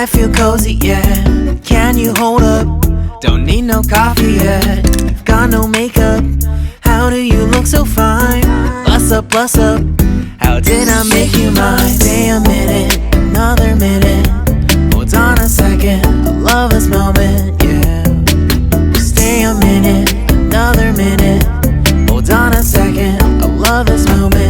I feel cozy, yeah. Can you hold up? Don't need no coffee yet. Got no makeup. How do you look so fine? Bust up, bust up. How did I make you mine? Stay a minute, another minute. Hold on a second. I love this moment, yeah. Stay a minute, another minute. Hold on a second. I love this moment,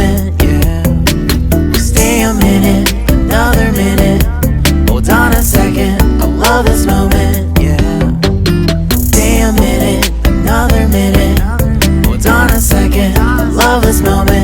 this moment.